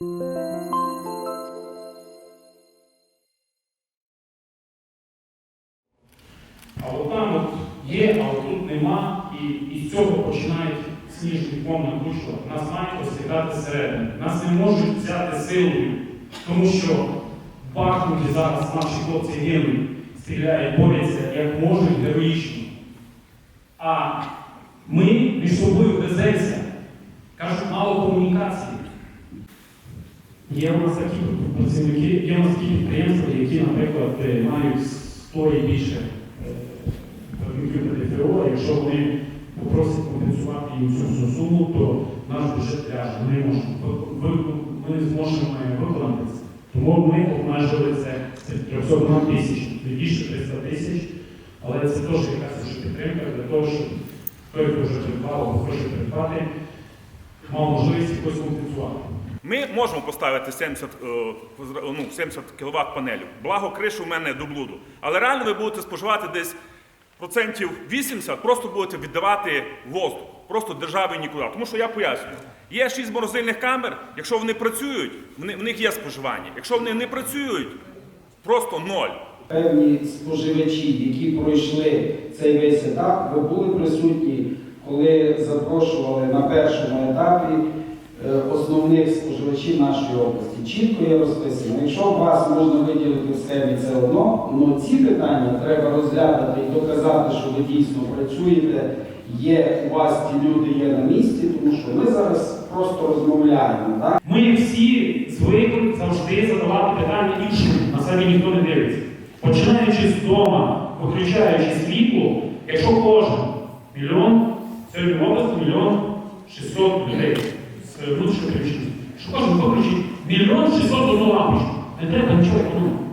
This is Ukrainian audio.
А от там от є, а от тут нема, і, і з цього починають сніжний фон накручувати. Нас мають осідати зсередини. Нас не можуть взяти силою, тому що в Бахмуті зараз наші хлопці гинуть, стріляють, борються як можуть героїчно. А ми між собою веземося. Кажуть, мало комунікації. Є у нас такі працівники, є у нас такі підприємства, які, наприклад, е, мають 100 і більше е, працівників на ДФО. Якщо вони попросять компенсувати їм цю суму, то наш бюджет ляже. Ми Ми зможемо виконати. Тому ми обмежили це 302 тисяч, не більше 300 тисяч. Але це теж якась вже підтримка для того, щоб той, хто вже придбав, або хоче придбати, мав можливість якось компенсувати. Ми можемо поставити 70, е, ну, 70 кВт панелю. Благо, кришу в мене до блуду. Але реально ви будете споживати десь процентів 80, просто будете віддавати воздух. Просто державі нікуди. Тому що я пояснюю, є 6 морозильних камер, якщо вони працюють, в них є споживання. Якщо вони не працюють, просто ноль. Певні споживачі, які пройшли цей весь етап, ви були присутні, коли запрошували на першому етапі основних споживачів нашої області. Чітко є розписано. Якщо вас можна виділити в схемі це одно, але ці питання треба розглядати і доказати, що ви дійсно працюєте. Є у вас ті люди є на місці, тому що ми зараз просто розмовляємо. Так? Ми всі звикли завжди задавати питання іншим, на себе ніхто не дивиться. Починаючи з дома, виключаючи світло, якщо кожен мільйон, сьогодні області мільйон 600 людей внутрішньо приміщення. Що кожен виключить мільйон 600 одну лампочку. Не треба нічого економити.